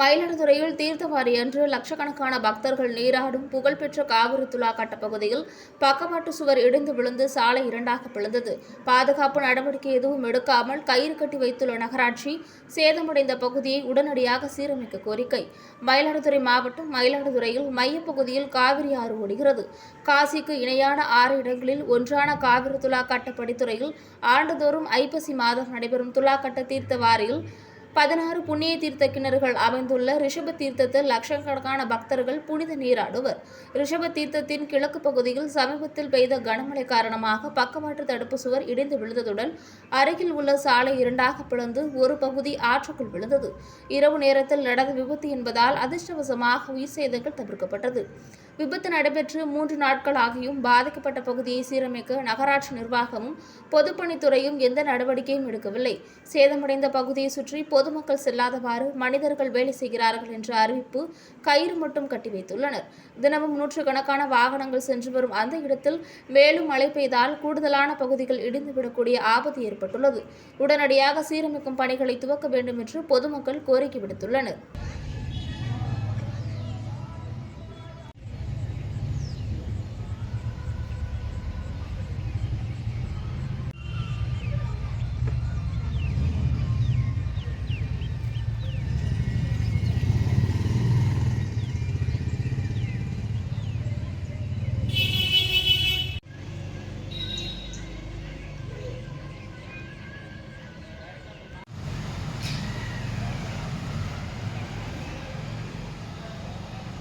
மயிலாடுதுறையில் தீர்த்தவாரி அன்று லட்சக்கணக்கான பக்தர்கள் நீராடும் புகழ்பெற்ற காவிரி துலா கட்ட பகுதியில் பக்கவாட்டு சுவர் இடிந்து விழுந்து சாலை இரண்டாக பிளந்தது. பாதுகாப்பு நடவடிக்கை எதுவும் எடுக்காமல் கயிறு கட்டி வைத்துள்ள நகராட்சி சேதமடைந்த பகுதியை உடனடியாக சீரமைக்க கோரிக்கை. மயிலாடுதுறை மாவட்டம் மயிலாடுதுறையில் மையப்பகுதியில் காவிரி ஆறு ஓடுகிறது. காசிக்கு இணையான ஆறு இடங்களில் ஒன்றான காவிரி துலா கட்ட படித்துறையில் ஆண்டுதோறும் ஐப்பசி மாதம் நடைபெறும் துலா கட்ட தீர்த்தவாரியில் பதினாறு புண்ணிய தீர்த்த கிணறுகள் அமைந்துள்ள ரிஷப தீர்த்தத்தில் லட்சக்கணக்கான பக்தர்கள் புனித நீராடுவர். ரிஷப தீர்த்தத்தின் கிழக்கு பகுதியில் சமீபத்தில் பெய்த கனமழை காரணமாக பக்கவாட்டு தடுப்பு சுவர் இடிந்து விழுந்ததுடன் அருகில் உள்ள சாலை இரண்டாக பிளந்து ஒரு பகுதி ஆற்றுக்குள் விழுந்தது. இரவு நேரத்தில் நடந்த விபத்து என்பதால் அதிர்ஷ்டவசமாக உயிர் சேதங்கள் தவிர்க்கப்பட்டது. விபத்து நடைபெற்று மூன்று நாட்கள் ஆகியும் பாதிக்கப்பட்ட பகுதியை சீரமைக்க நகராட்சி நிர்வாகமும் பொதுப்பணித்துறையும் எந்த நடவடிக்கையும் எடுக்கவில்லை. சேதமடைந்த பகுதியை சுற்றி பொதுமக்கள் செல்லாதவாறு மனிதர்கள் வேலை செய்கிறார்கள் என்ற அறிவிப்பு கயிறு மட்டும் கட்டி வைத்துள்ளனர். தினமும் நூற்றுக்கணக்கான வாகனங்கள் சென்று வரும் அந்த இடத்தில் மேலும் மழை பெய்தால் கூடுதலான பகுதிகள் இடிந்துவிடக்கூடிய ஆபத்து ஏற்பட்டுள்ளது. உடனடியாக சீரமைக்கும் பணிகளை துவக்க வேண்டும் என்று பொதுமக்கள் கோரிக்கை விடுத்துள்ளனர்.